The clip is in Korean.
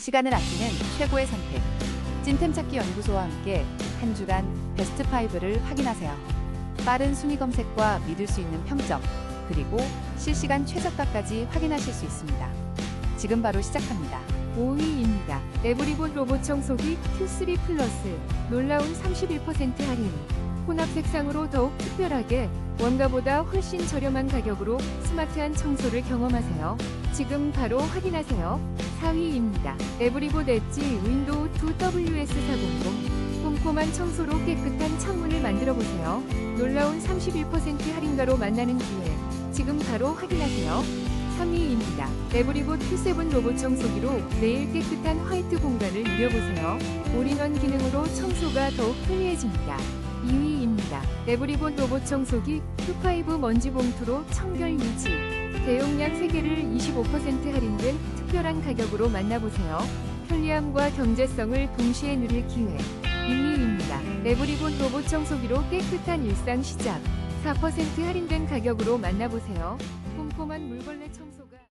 시간을 아끼는 최고의 선택. 찐템 찾기 연구소와 함께 한 주간 베스트 5를 확인하세요. 빠른 순위 검색과 믿을 수 있는 평점, 그리고 실시간 최저가까지 확인하실 수 있습니다. 지금 바로 시작합니다. 5위입니다. 에브리본 로봇 청소기 Q3 플러스 놀라운 31% 할인. 혼합 색상으로 더욱 특별하게 원가보다 훨씬 저렴한 가격으로 스마트한 청소를 경험하세요. 지금 바로 확인하세요. 4위입니다. 에브리봇 엣지 윈도우 2 WS400 꼼꼼한 청소로 깨끗한 창문을 만들어 보세요. 놀라운 31% 할인가로 만나는 기회. 지금 바로 확인하세요. 3위입니다. 에브리봇 Q7 로봇 청소기로 매일 깨끗한 화이트 공간을 누려보세요. 올인원 기능으로 청소가 더욱 편리해집니다. 2위입니다. 에브리봇 로봇 청소기 Q5 먼지 봉투로 청결 유지. 대용량 3개를 25% 할인된 특별한 가격으로 만나보세요. 편리함과 경제성을 동시에 누릴 기회. 1위입니다. 에브리본 로봇 청소기로 깨끗한 일상 시작. 4% 할인된 가격으로 만나보세요. 꼼꼼한 물걸레 청소가